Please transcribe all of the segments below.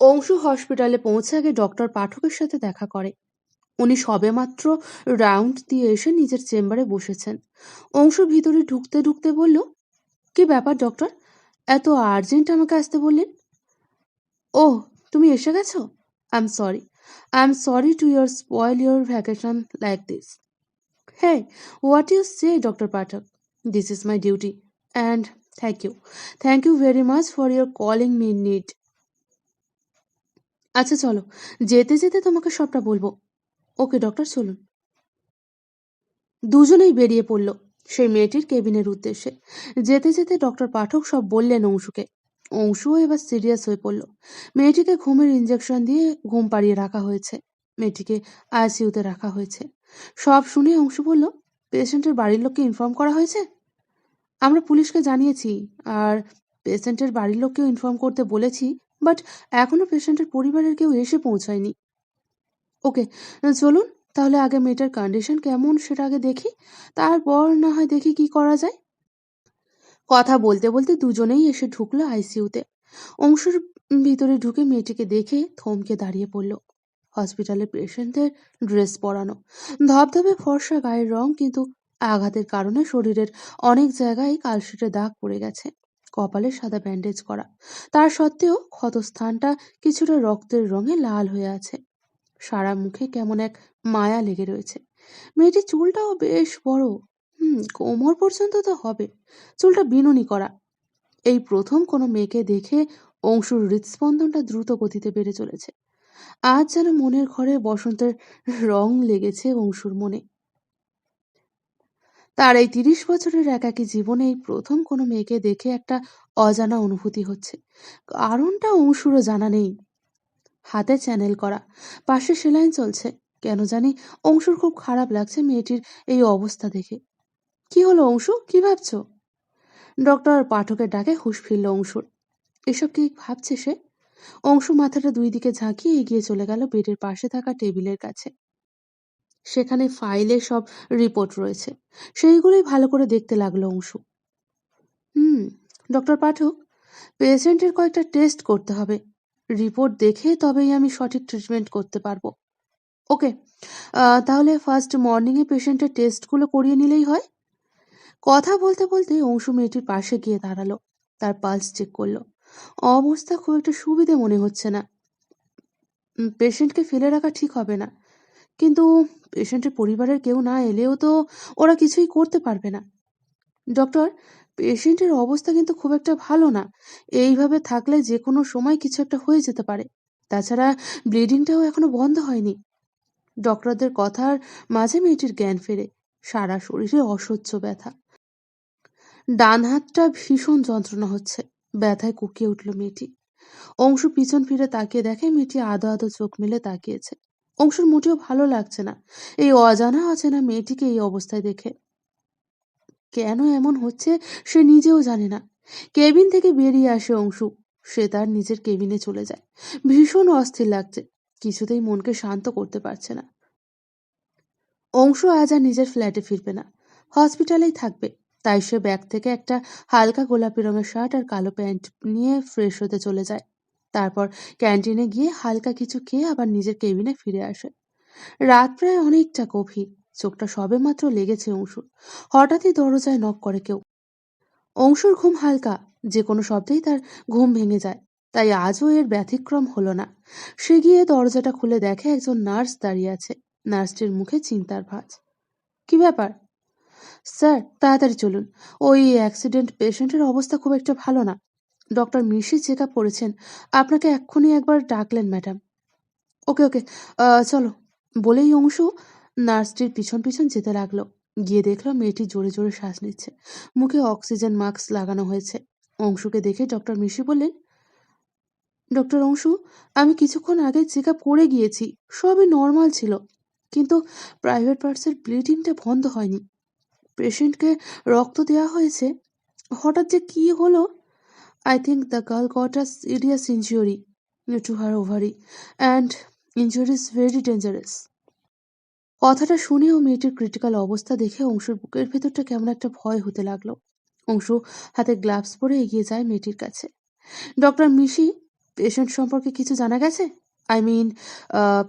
অংশু হসপিটালে পৌঁছে আগে ডক্টর পাঠকের সাথে দেখা করে। উনি সবেমাত্র রাউন্ড দিয়ে এসে নিজের চেম্বারে বসেছেন। অংশু ভিতরে ঢুকতে ঢুকতে বলল, কি ব্যাপার ডক্টর? এত আর্জেন্ট আমাকে আসতে বললেন? ও তুমি এসে গেছো? I am sorry I am sorry to your spoil your vacation like this. হ্যাঁ what you say doctor Pathak? This is my duty and thank you. Thank you very much for your calling me need. আচ্ছা চলো। যেতে যেতে তোমাকে সবটা বলব। ওকে, doctor, চলুন। দুজনেই বেরিয়ে পড়ল সেই মেয়েটির কেবিনের উদ্দেশ্যে। যেতে যেতে ডক্টর পাঠক সব বললেন অংশুকে। অংশুও এবার সিরিয়াস হয়ে পড়ল। মেয়েটিকে ঘুমের ইঞ্জেকশন দিয়ে ঘুম পাড়িয়ে রাখা হয়েছে। মেয়েটিকে আইসিইউতে রাখা হয়েছে। সব শুনে অংশু বলল, পেশেন্টের বাড়ির লোককে ইনফর্ম করা হয়েছে? আমরা পুলিশকে জানিয়েছি, আর পেশেন্টের বাড়ির লোককেও ইনফর্ম করতে বলেছি বাট এখনও পেশেন্টের পরিবারের কেউ এসে পৌঁছায়নি। ওকে চলুন তাহলে আগে মেয়েটার কন্ডিশন কেমন সেটা আগে দেখি, তারপর না হয় দেখি কি করা যায়। কথা বলতে বলতে দুজনেই এসে ঢুকলো আইসিইউতে অংশুর ভিতরে ঢুকে মেয়েটিকে দেখে থমকে দাঁড়িয়ে পড়ল। হসপিটালে পেশেন্টদের ড্রেস পরানো। ধবধবে ফর্সা গায়ের রং কিন্তু আঘাতের কারণে শরীরের অনেক জায়গায় কালশিটে দাগ পড়ে গেছে। কপালে সাদা ব্যান্ডেজ করা। তার সত্ত্বেও ক্ষতস্থানটা কিছুটা রক্তের রঙে লাল হয়ে আছে। সারা মুখে কেমন এক মায়া লেগে রয়েছে। মেয়েটির চুলটাও বেশ বড়। হুম, কোমর পর্যন্ত তো হবে। চুলটা বিনুনি করা। এই প্রথম কোনো মেয়েকে দেখে অংশুর হৃদস্পন্দনটা দ্রুত গতিতে বেড়ে চলেছে। আজ যেন মনের ঘরে বসন্তের রং লেগেছে অংশুর মনে। তার এই তিরিশ বছরের একাকী জীবনে এই প্রথম কোনো মেয়েকে দেখে একটা অজানা অনুভূতি হচ্ছে। কারণটা অংশুরও জানা নেই। হাতে চ্যানেল করা, পাশে সেলাইন চলছে। কেন জানি অংশুর খুব খারাপ লাগছে মেয়েটির এই অবস্থা দেখে। কি হলো অংশু? কি ভাবছ? ডক্টর পাঠকের ডাকে হুশ ফিরল অংশুর। এসব কি ভাবছে সে? অংশু মাথাটা দুই দিকে ঝাঁকিয়ে এগিয়ে চলে গেল বেডের পাশে থাকা টেবিলের কাছে। সেখানে ফাইলে সব রিপোর্ট রয়েছে। সেইগুলোই ভালো করে দেখতে লাগল অংশু। হুম ডক্টর পাঠক পেশেন্টের কয়েকটা টেস্ট করতে হবে। রিপোর্ট দেখে তবেই আমি সঠিক ট্রিটমেন্ট করতে পারব। ওকে তাহলে ফার্স্ট মর্নিংয়ে পেশেন্টের টেস্টগুলো করিয়ে নিলেই হয়। কথা বলতে বলতে অংশু মেয়েটির পাশে গিয়ে দাঁড়াল। তার পালস চেক করল। অবস্থা খুব একটা সুবিধে মনে হচ্ছে না। পেশেন্টকে ফেলে রাখা ঠিক হবে না। কিন্তু পেশেন্টের পরিবারের কেউ না এলেও তো ওরা কিছুই করতে পারবে না। ডক্টর, পেশেন্টের অবস্থা কিন্তু খুব একটা ভালো না। এইভাবে থাকলে যে কোনো সময় কিছু একটা হয়ে যেতে পারে। তাছাড়া ব্লিডিংটাও এখনও বন্ধ হয়নি। ডক্টরদের কথার মাঝে মেয়েটির জ্ঞান ফেরে। সারা শরীরে অসহ্য ব্যথা। ডান হাতটা ভীষণ যন্ত্রণা হচ্ছে। ব্যথায় কুকিয়ে উঠল মেয়েটি। অংশ পিছন ফিরে তাকিয়ে দেখে মেয়েটি আদো আদো চোখ মেলে তাকিয়েছে। অংশুর মোটেও ভালো লাগছে না। এই অজানা অচেনা মেয়েটিকে এই অবস্থায় দেখে। কেন এমন হচ্ছে সে নিজেও জানে না। কেবিন থেকে বেরিয়ে আসে অংশু। সে তার নিজের কেবিনে চলে যায়। ভীষণ অস্থির লাগছে। কিছুতেই মনকে শান্ত করতে পারছে না। অংশু আজ আর নিজের ফ্ল্যাটে ফিরবে না। হসপিটালেই থাকবে। তাই সে ব্যাগ থেকে একটা হালকা গোলাপি রঙের শার্ট আর কালো প্যান্ট নিয়ে ফ্রেশ হতে চলে যায়। তারপর ক্যান্টিনে গিয়ে হালকা কিছু খেয়ে আবার নিজের কেবিনে ফিরে আসে। রাত প্রায় অনেকটা গভীর। চোখটা সবেমাত্র লেগেছে অংশুর। হঠাৎই দরজায় নক করে কেউ। অংশুর ঘুম হালকা। যে কোনো শব্দেই তার ঘুম ভেঙে যায়। তাই আজও এর ব্যতিক্রম হলো না। সে গিয়ে দরজাটা খুলে দেখে একজন নার্স দাঁড়িয়ে আছে। নার্সটির মুখে চিন্তার ভাঁজ। কি ব্যাপার? স্যার, তাড়াতাড়ি চলুন। ওই অ্যাক্সিডেন্ট পেশেন্টের অবস্থা খুব একটা ভালো না। ডক্টর মিশি চেক আপ করেছেন। আপনাকে এক্ষুনি একবার ডাকলেন, ম্যাডাম। ওকে ওকে চলো। বলেই অংশু নার্সটির পিছন পিছন যেতে লাগল। গিয়ে দেখল মেয়েটি জোরে জোরে শ্বাস নিচ্ছে। মুখে অক্সিজেন মাস্ক লাগানো হয়েছে। অংশুকে দেখে ডক্টর মিশি বললেন, ডক্টর অংশু, আমি কিছুক্ষণ আগে চেক আপ করে গিয়েছি। সবই নর্মাল ছিল। কিন্তু প্রাইভেট পার্টসের ব্লিডিংটা বন্ধ হয়নি। পেশেন্টকে রক্ত দেওয়া হয়েছে। হঠাৎ যে কি হলো I think the girl got a serious injury to her ovary and injury is very dangerous কথাটা শুনেও মেয়েটির ক্রিটিক্যাল অবস্থা দেখে অংশুর বুকের ভেতরটা কেমন একটা ভয় হতে লাগল। অংশু হাতে গ্লাভস পরে এগিয়ে যায় মেয়েটির কাছে। ডক্টর মিশি পেশেন্ট সম্পর্কে কিছু জানা গেছে? আই মিন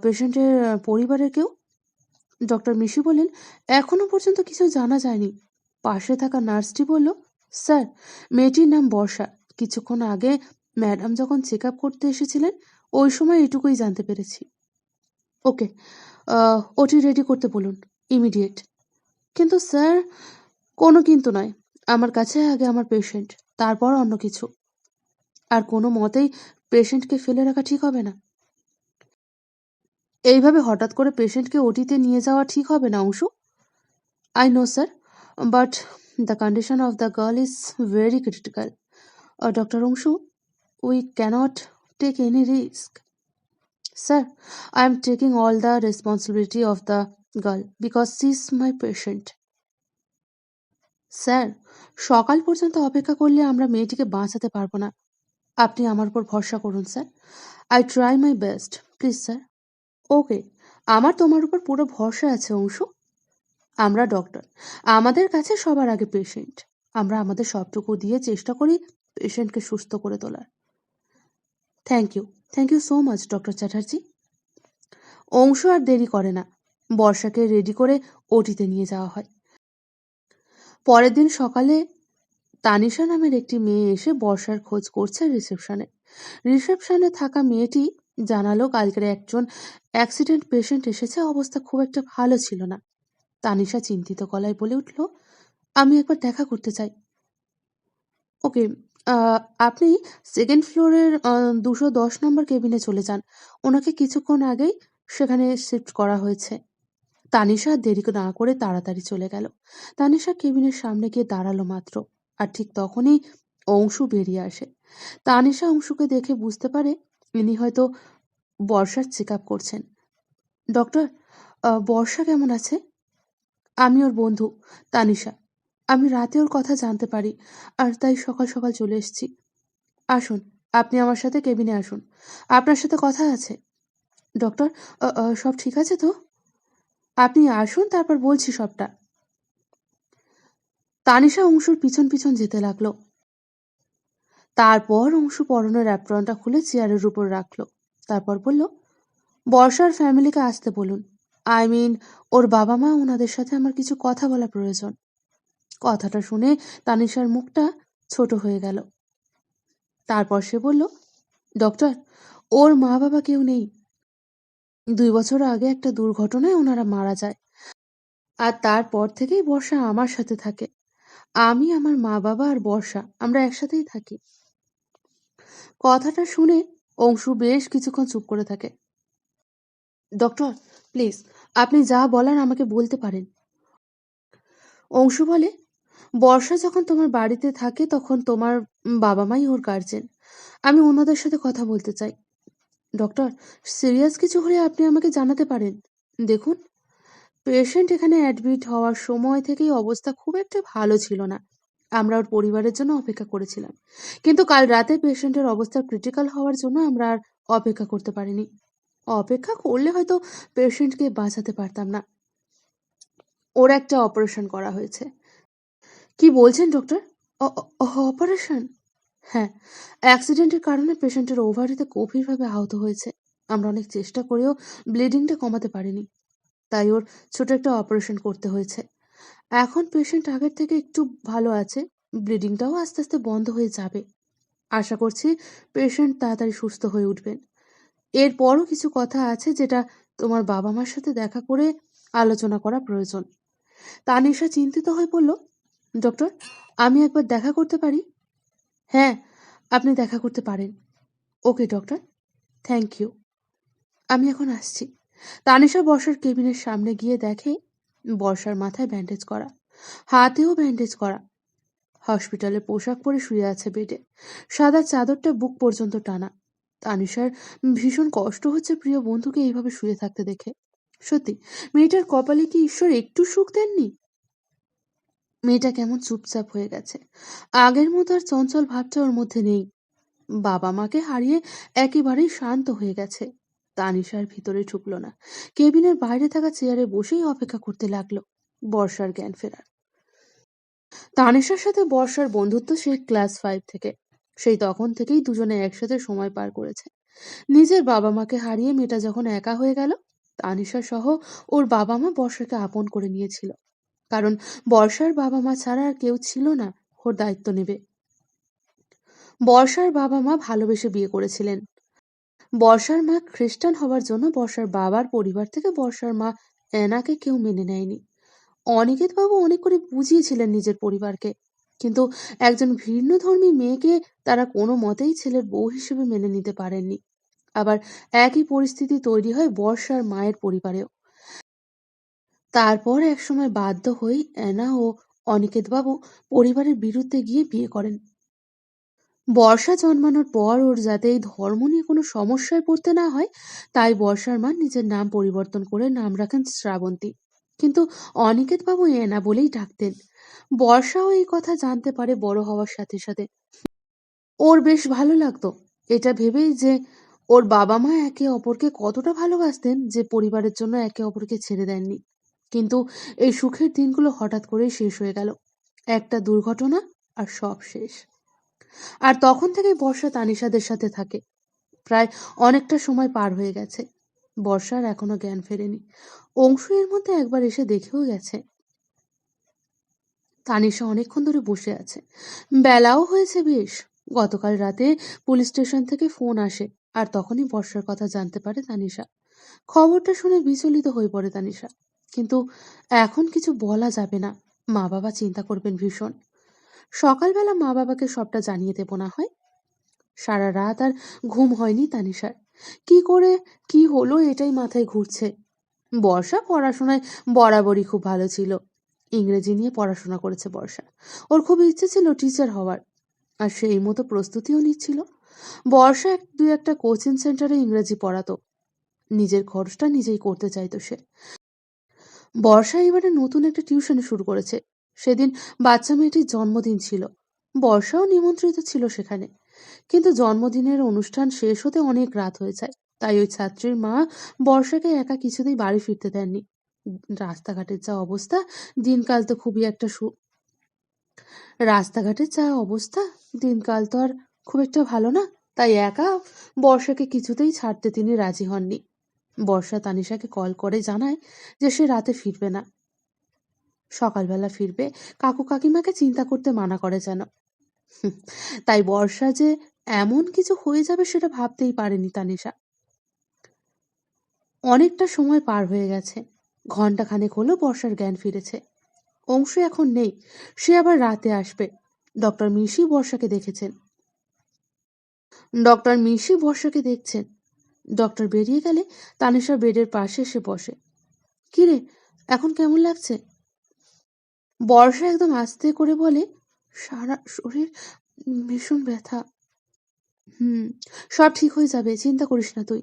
পেশেন্টের পরিবারের কেউ? ডক্টর মিশি বললেন, এখনও পর্যন্ত কিছু জানা যায়নি। পাশে থাকা নার্সটি বলল, স্যার, মেয়েটির নাম বর্ষা। কিছুক্ষণ আগে ম্যাডাম যখন চেক আপ করতে এসেছিলেন, ওই সময় এটুকুই জানতে পেরেছি। ওকে ওটি রেডি করতে বলুন, ইমিডিয়েট। কিন্তু স্যার, কোনো কিন্তু নয়। আমার কাছে আগে আমার পেশেন্ট, তারপর অন্য কিছু। আর কোনো মতেই পেশেন্টকে ফেলে রাখা ঠিক হবে না। এইভাবে হঠাৎ করে পেশেন্টকে ওটিতে নিয়ে যাওয়া ঠিক হবে না, Anshu? I know, sir, but the condition of the girl is very critical. Doctor Anshu we can't take any risk sir I am taking all the responsibility of the girl because she is my patient sir সকাল পর্যন্ত অপেক্ষা করলে আমরা মেয়েটিকে বাঁচাতে পারব না। আপনি আমার উপর ভরসা করুন sir I try my best please sir okay আমার তোমার উপর পুরো ভরসা আছে, অংশু। আমরা ডক্টর আমাদের কাছে সবার আগে পেশেন্ট আমরা আমাদের সবটুকু দিয়ে চেষ্টা করি পেশেন্টকে সুস্থ করে তোলার। Thank you thank you so much doctor Chatterjee অংশ আর দেরি করে না। বর্ষাকে রেডি করে ওটিতে নিয়ে যাওয়া হয়। পরের দিন সকালে তানিশা নামের একটি মেয়ে এসে বর্ষার খোঁজ করছে রিসেপশনে রিসেপশনে থাকা মেয়েটি জানালো, কালকের একজন অ্যাক্সিডেন্ট পেশেন্ট এসেছে। অবস্থা খুব একটা ভালো ছিল না। তানিশা চিন্তিত গলায় বলে উঠল, আমি একবার দেখা করতে চাই। ওকে আপনি সেকেন্ড ফ্লোরের দুশো দশ নম্বর কেবিনে চলে যান। ওনাকে কিছুক্ষণ আগেই সেখানে শিফট করা হয়েছে। তানিশা দেরি না করে তাড়াতাড়ি চলে গেল। তানিশা কেবিনের সামনে গিয়ে দাঁড়াল মাত্র, আর ঠিক তখনই অংশু বেরিয়ে আসে। তানিশা অংশুকে দেখে বুঝতে পারে ইনি হয়তো বর্ষার চেক আপ করছেন ডক্টর বর্ষা কেমন আছে? আমি ওর বন্ধু, তানিশা। আমি রাতে ওর কথা জানতে পারি, আর তাই সকাল সকাল চলে এসেছি। আসুন, আপনি আমার সাথে কেবিনে আসুন। আপনার সাথে কথা আছে। ডক্টর সব ঠিক আছে তো? আপনি আসুন, তারপর বলছি সবটা। তানিশা অংশুর পিছন পিছন যেতে লাগল। তারপর অংশু পরনের অ্যাপ্রনটা খুলে চেয়ারের উপর রাখল। তারপর বলল, বর্ষার ফ্যামিলিকে আসতে বলুন। আই মিন ওর বাবা মা ওনাদের সাথে আমার কিছু কথা বলা প্রয়োজন। কথাটা শুনে তানিশার মুখটা ছোট হয়ে গেল। তারপর সে বলল, ডক্টর, ওর মা বাবা কেউ নেই। দুই বছর আগে একটা দুর্ঘটনায় ওনারা মারা যায়। আর তারপর থেকেই বর্ষা আমার সাথে থাকে। আমি, আমার মা বাবা আর বর্ষা, আমরা একসাথেই থাকি। কথাটা শুনে অংশু বেশ কিছুক্ষণ চুপ করে থাকে। ডক্টর, প্লিজ, আপনি যা বলার আমাকে বলতে পারেন। অংশু বলে বর্ষা যখন তোমার বাড়িতে থাকে, তখন তোমার বাবা মাই ওর গার্জেন আমি ওনাদের সাথে কথা বলতে চাই। ডক্টর সিরিয়াস কিছু হলে আপনি আমাকে জানাতে পারেন। দেখুন পেশেন্ট এখানে অ্যাডমিট হওয়ার সময় থেকেই অবস্থা খুব একটা ভালো ছিল না। আমরা ওর পরিবারের জন্য অপেক্ষা করেছিলাম। কিন্তু কাল রাতে পেশেন্টের অবস্থা ক্রিটিক্যাল হওয়ার জন্য আমরা আর অপেক্ষা করতে পারিনি। অপেক্ষা করলে হয়তো পেশেন্টকে বাঁচাতে পারতাম না। ওর একটা অপারেশন করা হয়েছে। কি বলছেন ডক্টর অপারেশন হ্যাঁ অ্যাক্সিডেন্টের কারণে পেশেন্টের ওভারিতে গভীরভাবে আহত হয়েছে। আমরা অনেক চেষ্টা করেও ব্লিডিংটা কমাতে পারিনি। তাই ওর ছোট একটা অপারেশন করতে হয়েছে। এখন পেশেন্ট আগের থেকে একটু ভালো আছে ব্লিডিংটাও আস্তে আস্তে বন্ধ হয়ে যাবে। আশা করছি পেশেন্ট তাড়াতাড়ি সুস্থ হয়ে উঠবেন। এরপরও কিছু কথা আছে যেটা তোমার বাবা মার সাথে দেখা করে আলোচনা করা প্রয়োজন। তানিশা চিন্তিত হয়ে পড়ল ডক্টর, আমি একবার দেখা করতে পারি? হ্যাঁ আপনি দেখা করতে পারেন। Okay, doctor. Thank you. আমি এখন আসছি। তানিশা বর্ষার কেবিনের সামনে গিয়ে দেখে বর্ষার মাথায় ব্যান্ডেজ করা। হাতেও ব্যান্ডেজ করা। হসপিটালে পোশাক পরে শুয়ে আছে বেডে। সাদা চাদরটা বুক পর্যন্ত টানা। তানিশার ভীষণ কষ্ট হচ্ছে প্রিয় বন্ধুকে এইভাবে শুয়ে থাকতে দেখে। সত্যি, মেয়েটার কপালে কি ঈশ্বর একটু সুখ দেননি? মেয়েটা কেমন চুপচাপ হয়ে গেছে। আগের মতো আর চঞ্চল ভাবটা ওর মধ্যে নেই। বাবা মাকে হারিয়ে একেবারেই শান্ত হয়ে গেছে। তানিশার ভিতরে ঢুকলো না। কেবিনের বাইরে থাকা চেয়ারে বসেই অপেক্ষা করতে লাগল, বর্ষার জ্ঞান ফেরার। তানিশার সাথে বর্ষার বন্ধুত্ব সেই ক্লাস ফাইভ থেকে। সেই তখন থেকেই দুজনে একসাথে সময় পার করেছে। নিজের বাবা মাকে হারিয়ে মেয়েটা যখন একা হয়ে গেল, তানিশা সহ ওর বাবা মা বর্ষাকে আপন করে নিয়েছিল। কারণ বর্ষার বাবা মা ছাড়া আর কেউ ছিল না, ওর দায়িত্ব নেবে। বর্ষার বাবা মা ভালোবেসে বিয়ে করেছিলেন। বর্ষার মা খ্রিস্টান হবার জন্য বর্ষার বাবার পরিবার থেকে বর্ষার মা অ্যানাকে কেউ মেনে নেয়নি। অনিকেত বাবু অনেক করে বুঝিয়েছিলেন নিজের পরিবারকে, কিন্তু একজন ভিন্ন ধর্মী মেয়েকে তারা কোনো মতেই ছেলের বউ হিসেবে মেনে নিতে পারেননি। আবার একই পরিস্থিতি তৈরি হয় বর্ষার মায়ের পরিবারেও। তারপর একসময় বাধ্য হয়ে অ্যানা ও অনিকেতবাবু পরিবারের বিরুদ্ধে গিয়ে বিয়ে করেন। বর্ষা জন্মানোর পর ওর যাতে এই ধর্ম নিয়ে কোনো সমস্যায় পড়তে না হয়, তাই বর্ষার মা নিজের নাম পরিবর্তন করে নাম রাখেন শ্রাবন্তী। কিন্তু অনিকেতবাবু এনা বলেই ডাকতেন। বর্ষাও এই কথা জানতে পারে বড় হওয়ার সাথে সাথে। ওর বেশ ভালো লাগতো। এটা ভেবেই যে ওর বাবা মা একে অপরকে কতটা ভালোবাসতেন যে পরিবারের জন্য একে অপরকে ছেড়ে দেননি। কিন্তু এই সুখের দিনগুলো হঠাৎ করেই শেষ হয়ে গেল। একটা দুর্ঘটনা আর সব শেষ। আর তখন থেকেই বর্ষা তানিশাদের সাথে থাকে। প্রায় অনেকটা সময় পার হয়ে গেছে। বর্ষার এখনও জ্ঞান ফেরেনি। অংশু এর মধ্যে একবার এসে দেখেও গেছে। তানিশা অনেকক্ষণ ধরে বসে আছে। বেলাও হয়েছে বেশ। গতকাল রাতে পুলিশ স্টেশন থেকে ফোন আসে আর তখনই বর্ষার কথা জানতে পারে তানিশা খবরটা শুনে বিচলিত হয়ে পড়ে তানিশা কিন্তু এখন কিছু বলা যাবে না। মা বাবা চিন্তা করবেন ভীষণ। সকালবেলা মা বাবাকে সবটা জানিয়ে দেব না হয়? সারা রাত আর ঘুম হয়নি তানিশার। কি করে, কি হলো এটাই মাথায় ঘুরছে। বর্ষা পড়াশোনায় বরাবরই খুব ভালো ছিল। ইংরেজি নিয়ে পড়াশোনা করেছে বর্ষা। ওর খুব ইচ্ছে ছিল টিচার হওয়ার। আর সেই মতো প্রস্তুতিও নিচ্ছিল। বর্ষা এক, দুই একটা কোচিং সেন্টারে ইংরেজি পড়াতো। নিজের খরচটা নিজেই করতে চাইতো সে। বর্ষা এবারে নতুন একটা টিউশন শুরু করেছে। সেদিন বাচ্চা মেয়েটির জন্মদিন ছিল। বর্ষাও নিমন্ত্রিত ছিল সেখানে। কিন্তু জন্মদিনের অনুষ্ঠান শেষ হতে অনেক রাত হয়ে যায়। তাই ওই ছাত্রীর মা বর্ষাকে একা কিছুতেই বাড়ি ফিরতে দেননি। রাস্তাঘাটের যা অবস্থা, দিনকাল তো খুবই একটা সু রাস্তাঘাটের যা অবস্থা, দিনকাল তো আর খুব একটা ভালো না। তাই একা বর্ষাকে কিছুতেই ছাড়তে তিনি রাজি হননি। বর্ষা তানিশাকে কল করে জানায় যে সে রাতে ফিরবে না। সকালবেলা ফিরবে, কাকু কাকিমাকে চিন্তা করতে মানা করে যেন। তাই বর্ষা যে এমন কিছু হয়ে যাবে সেটা ভাবতেই পারেনি তানিশা। অনেকটা সময় পার হয়ে গেছে ঘণ্টা খানেক হলো বর্ষার জ্ঞান ফিরেছে। অংশ এখন নেই, সে আবার রাতে আসবে। ডক্টর মিশি বর্ষাকে দেখেছেন। ডক্টর মিশি বর্ষাকে দেখছেন। ডক্টর বেরিয়ে গেলে তানিশা বেডের পাশে এসে বসে। কিরে, এখন কেমন লাগছে? বর্ষা একদম আস্তে করে বলে, সারা শরীর ভীষণ ব্যথা। হুম, সব ঠিক হয়ে যাবে, চিন্তা করিস না তুই।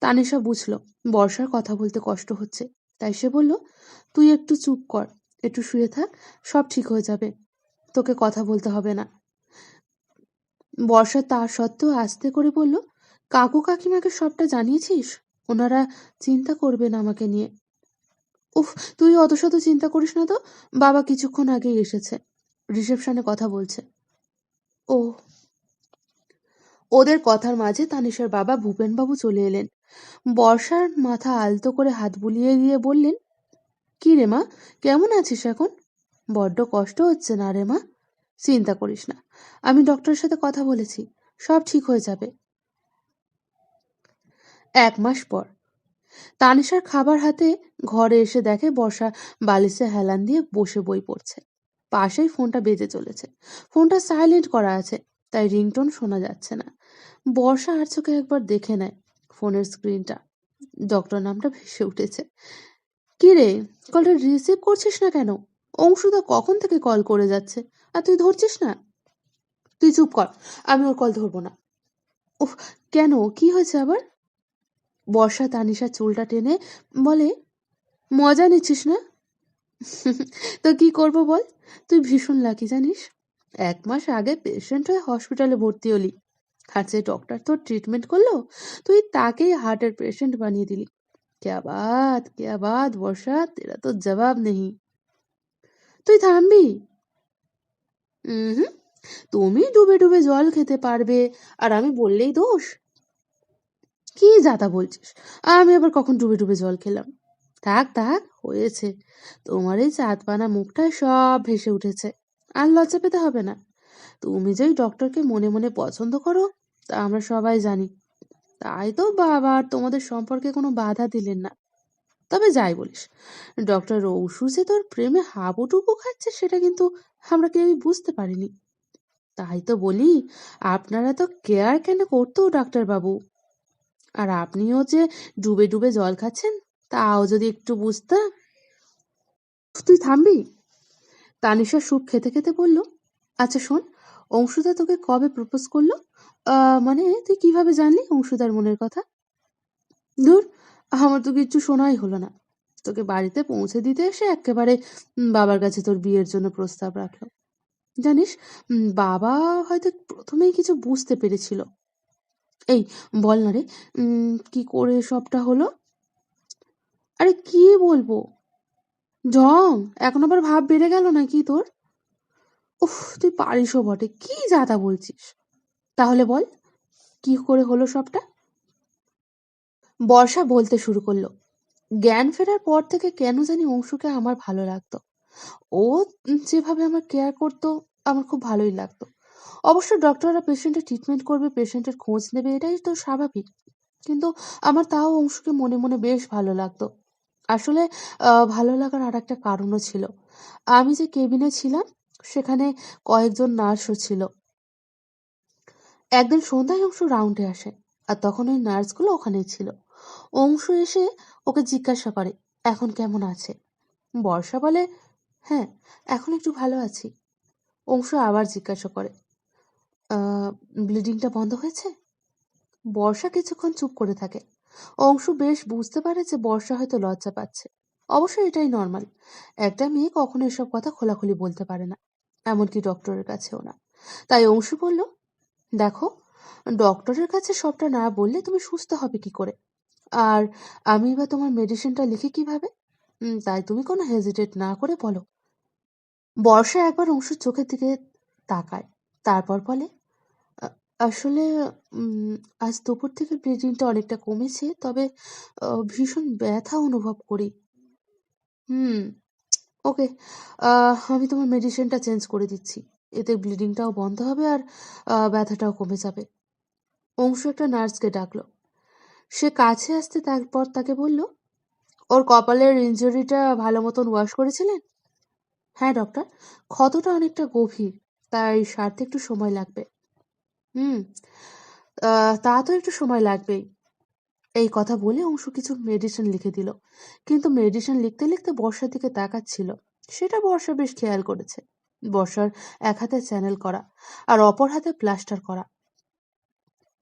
তানিশা বুঝলো, বর্ষার কথা বলতে কষ্ট হচ্ছে। তাই সে বলল, তুই একটু চুপ কর, একটু শুয়ে থাক, সব ঠিক হয়ে যাবে। তোকে কথা বলতে হবে না। বর্ষা তা সত্ত্বেও আস্তে করে বলল কাকু কাকিমাকে সবটা জানিয়েছিস? ওনারা চিন্তা করবেন আমাকে নিয়ে। উফ, তুই অত শত চিন্তা করিস না তো? বাবা কিছুক্ষণ আগেই এসেছে। রিসেপশনে কথা বলছে। ও ওদের কথার মাঝে তানিশার বাবা ভূপেনবাবু চলে এলেন। বর্ষার মাথা আলতো করে হাত বুলিয়ে দিয়ে বললেন, কি রে মা, কেমন আছিস এখন? বড্ড কষ্ট হচ্ছে না রে মা? চিন্তা করিস না। আমি ডক্টরের সাথে কথা বলেছি। সব ঠিক হয়ে যাবে। এক মাস পর। তানিশার খাবার হাতে ঘরে এসে দেখে বর্ষা বালিশে হেলান দিয়ে বসে বই পড়ছে। পাশেই ফোনটা বেজে চলেছে। ফোনটা সাইলেন্ট করা আছে, তাই রিংটোন শোনা যাচ্ছে না। বর্ষা আর চোখে একবার দেখে নেয় ফোনের স্ক্রিনটা। ডক্টর নামটা ভেসে উঠেছে। কি রে, কলটা রিসিভ করছিস না কেন? অংশুদা কখন থেকে কল করে যাচ্ছে? আর তুই ধরছিস না? তুই চুপ কর, আমি ওর কল ধরবো না। উফ, কেন? কি হয়েছে আবার? বর্ষা তানিশা চুলটা টেনে বলে, মজা নিচ্ছিস না? তো কি করব বল? তুই ভীষণ লাকি জানিস? এক মাস আগে পেশেন্ট হয়ে হসপিটালে ভর্তি হলি। আর সে ডক্টর তোর ট্রিটমেন্ট করল, তুই তাকেই হার্টের পেশেন্ট বানিয়ে দিলি। ক্যা বাদ ক্যা বাত বর্ষা, তেরা তো জবাব নেই। তুই থামবি? হুম, তুমি ডুবে ডুবে জল খেতে পারবে, আর আমি বললেই দোষ। কি যাতা বলছিস? আমি আবার কখন ডুবে ডুবে জল খেলাম? থাক থাক, হয়েছে। তোমার এই চাঁদ পানা মুখটায় সব ভেসে উঠেছে। আর লজ্জা পেতে হবে না। তুমি যে ডক্টরকে মনে মনে পছন্দ করো, তা আমরা সবাই জানি। তাই তো বাবা, আর তোমাদের সম্পর্কে কোনো বাধা দিলেন না। তবে যাই বলিস, ডক্টর ঔষু যে তোর প্রেমে হাবুডুবু খাচ্ছে, সেটা কিন্তু আমরা কেউই বুঝতে পারিনি। তাই তো বলি, আপনারা তো কেয়ার কেন করতো ডাক্তার বাবু আর আপনিও যে ডুবে ডুবে জল খাচ্ছেন, তাও যদি একটু বুঝতাম তুই থামবি? তানিশা স্যুপ খেতে খেতে বলল আচ্ছা শোন অংশুদা তোকে কবে প্রপোজ করল? মানে তুই কীভাবে জানলি অংশুদার মনের কথা? ধুর, আমার তো কিচ্ছু শোনাই হলো না। তোকে বাড়িতে পৌঁছে দিতে এসে একেবারে বাবার কাছে তোর বিয়ের জন্য প্রস্তাব রাখল। জানিস বাবা হয়তো প্রথমেই কিছু বুঝতে পেরেছিল। এই, বল না রে। কি করে সবটা হলো? আরে, কি বলব? ঢং এখন আবার ভাব বেড়ে গেল নাকি তোর? উফ, তুই পারিসও বটে, কি যাতা বলছিস? তাহলে বল, কি করে হলো সবটা? বর্ষা বলতে শুরু করল, জ্ঞান ফেরার পর থেকে কেন জানি অংশুকে আমার ভালো লাগতো। ও যেভাবে আমার কেয়ার করতো, আমার খুব ভালোই লাগতো। অবশ্য ডক্টররা পেশেন্টের ট্রিটমেন্ট করবে পেশেন্টের খোঁজ নেবে, এটাই তো স্বাভাবিক। কিন্তু আমার তাও অংশকে মনে মনে বেশ ভালো লাগতো। আসলে ভালো লাগার আর একটা কারণও ছিল। আমি যে কেবিনে ছিলাম, সেখানে কয়েকজন নার্সও ছিল। একদিন সন্ধ্যায় অংশ রাউন্ডে আসে, আর তখন ওই নার্সগুলো ওখানেই ছিল। অংশ এসে ওকে জিজ্ঞাসা করে, এখন কেমন আছে? বর্ষা বলে হ্যাঁ এখন একটু ভালো আছি। অংশ আবার জিজ্ঞাসা করে ব্লিডিংটা বন্ধ হয়েছে? বর্ষা কিছুক্ষণ চুপ করে থাকে। অংশু বেশ বুঝতে পারে যে বর্ষা হয়তো লজ্জা পাচ্ছে। অবশ্য এটাই নর্মাল একটা মেয়ে কখনো এসব কথা খোলাখুলি বলতে পারে না, এমনকি ডক্টরের কাছেও না। তাই অংশু বলল, দেখো ডক্টরের কাছে সবটা না বললে তুমি সুস্থ হবে কি করে? আর আমি বা তোমার মেডিসিনটা লিখি কীভাবে? তাই তুমি কোনো হেজিটেট না করে বলো। বর্ষা একবার অংশুর চোখের দিকে তাকায়, তারপর বলে "আ- আসলে আজ দুপুর থেকে ব্লিডিংটা অনেকটা কমেছে, তবে ভীষণ ব্যথা অনুভব করি। হুম, ওকে আমি তোমার মেডিসিনটা চেঞ্জ করে দিচ্ছি। এতে ব্লিডিংটাও বন্ধ হবে আর ব্যথাটাও কমে যাবে। অংশু একটা নার্সকে ডাকলো। সে কাছে আসতে তারপর তাকে বলল, ওর কপালের ইনজুরিটা ভালো মতন ওয়াশ করেছিলেন হ্যাঁ ডক্টর ক্ষতটা অনেকটা গভীর, তাই সারতে একটু সময় লাগবে। হুম আহ, তা তো একটু সময় লাগবেই। এই কথা বলে অংশু কিছু মেডিসিন লিখে দিল। কিন্তু মেডিসিন লিখতে লিখতে বর্ষার দিকে তাকাচ্ছিল। সেটা বর্ষা বেশ খেয়াল করেছে। বর্ষার এক হাতে চ্যানেল করা আর অপর হাতে প্লাস্টার করা।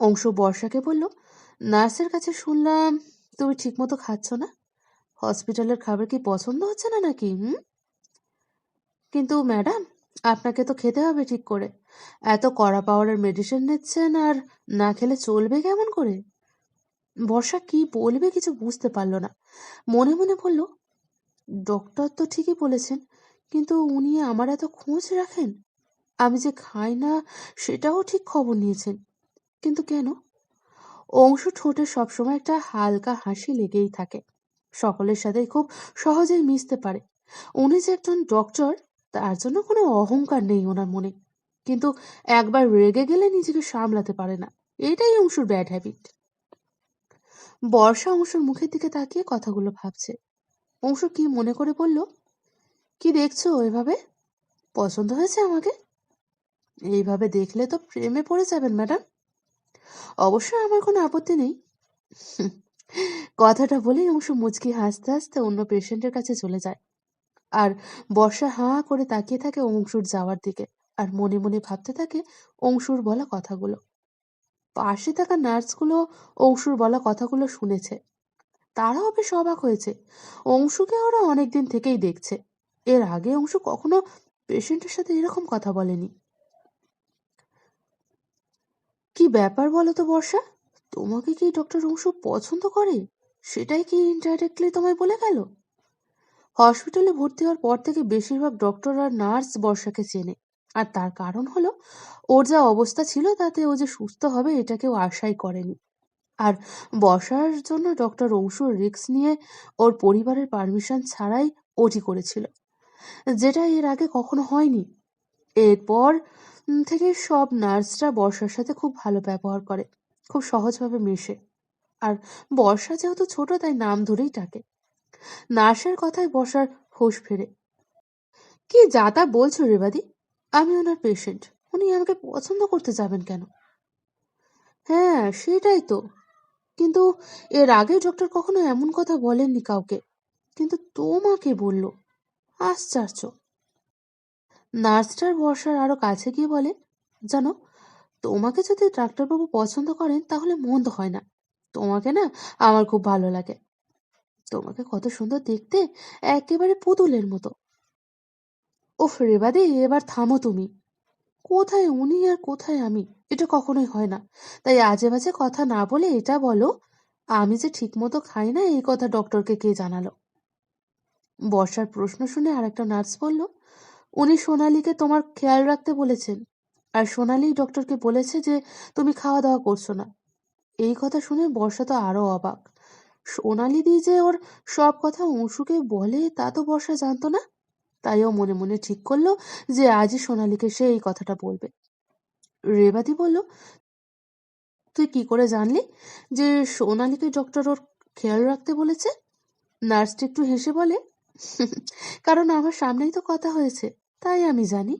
অংশু বর্ষাকে বলল নার্সের কাছে শুনলাম তুমি ঠিকমতো খাচ্ছ না। হসপিটালের খাবার কি পছন্দ হচ্ছে না নাকি হুম? কিন্তু ম্যাডাম আপনাকে তো খেতে হবে ঠিক করে। এত কড়া পাওয়ারের মেডিসিন নিচ্ছেন আর না খেলে চলবে কেমন করে? বর্ষা কি বলবে কিছু বুঝতে পারল না। মনে মনে বলল, ডক্টর তো ঠিকই বলেছেন, কিন্তু উনি আমার এত খোঁজ রাখেন। আমি যে খাই না, সেটাও ঠিক খবর নিয়েছেন। কিন্তু কেন? অংশু ঠোঁটে সবসময় একটা হালকা হাসি লেগেই থাকে। সকলের সাথে খুব সহজেই মিশতে পারে। উনি যে একজন ডক্টর তার জন্য কোনো অহংকার নেই ওনার মনে। কিন্তু একবার রেগে গেলে নিজেকে সামলাতে পারে না। এটাই অংশুর ব্যাড হ্যাবিট বর্ষা অংশুর মুখের দিকে তাকিয়ে কথাগুলো ভাবছে। অংশু কি মনে করে বলল, কি দেখছ এভাবে? পছন্দ হয়েছে আমাকে? এইভাবে দেখলে তো প্রেমে পড়ে যাবেন, ম্যাডাম। অবশ্য আমার কোনো আপত্তি নেই। কথাটা বলেই অংশু মুচকি হাসতে হাসতে অন্য পেশেন্টের কাছে চলে যায়। আর বর্ষা হাঁ করে তাকিয়ে থাকে অংশুর যাওয়ার দিকে আর মনে মনে ভাবতে থাকে অংশুর বলা কথাগুলো। পাশে থাকা নার্সগুলো অংশুর বলা কথাগুলো শুনেছে। তারাও বেশ অবাক হয়েছে। অংশুকে ওরা অনেকদিন থেকেই দেখছে। এর আগে অংশু কখনো পেশেন্টের সাথে এরকম কথা বলেনি। কি ব্যাপার বলো তো বর্ষা? তোমাকে কি ডক্টর অংশু পছন্দ করে? সেটাই কি ইনডাইরেক্টলি তোমায় বলে গেল? হসপিটালে ভর্তি হওয়ার পর থেকে বেশিরভাগ ডক্টর আর নার্স বর্ষাকে চেনে। আর তার কারণ হলো, ওর যা অবস্থা ছিল তাতে ও যে সুস্থ হবে এটা কেউ আশাই করেনি। আর বর্ষার জন্য ডক্টর অংশুর রিস্ক নিয়ে ওর পরিবারের পারমিশন ছাড়াই ওটি করেছিল, যেটা এর আগে কখনো হয়নি। এরপর থেকে সব নার্সরা বর্ষার সাথে খুব ভালো ব্যবহার করে, খুব সহজভাবে মেশে। আর বর্ষা যেহেতু ছোট, তাই নাম ধরেই ডাকে। নার্সের কথায় বসার হুঁশ ফেরে। কি যা তা বলছো রেবাদি? আমি ওনার পেশেন্ট উনি আমাকে পছন্দ করতে যাবেন কেন? হ্যাঁ সেটাই তো। কিন্তু এর আগে ডক্টর কখনো এমন কথা বলেননি কাউকে। কিন্তু তোমাকে বলল। আশ্চর্য! নার্সটার বর্ষার আরও কাছে গিয়ে বলে, জানো, তোমাকে যদি ডাক্তারবাবু পছন্দ করেন তাহলে মন্দ হয় না। তোমাকে না আমার খুব ভালো লাগে। তোমাকে কত সুন্দর দেখতে, একেবারে পুতুলের মতো। ওফ রেবাদি, এবার থামো তুমি। কোথায় উনি আর কোথায় আমি? এটা কখনোই হয় না। তাই আজে বাজে কথা না বলে এটা বলো, আমি যে ঠিক মতো খাই না, এই কথা ডক্টরকে কে জানালো? বর্ষার প্রশ্ন শুনে আরেকটা নার্স বলল, উনি সোনালীকে তোমার খেয়াল রাখতে বলেছেন, আর সোনালি ডক্টরকে বলেছে যে তুমি খাওয়া দাওয়া করছ না। এই কথা শুনে বর্ষা তো আরও অবাক। সোনালি দি যে ওর সব কথা অংশুকে বলে তা তো বর্ষা জানতো না। তাই ও মনে মনে ঠিক করল যে আজই সোনালিকে সে এই কথাটা বলবে। রেবাদি বলল, তুই কি করে জানলি যে সোনালিকে ডক্টর ওর খেয়াল রাখতে বলেছে? নার্সটি একটু হেসে বলে, কারণ আমার সামনেই তো কথা হয়েছে, তাই আমি জানি।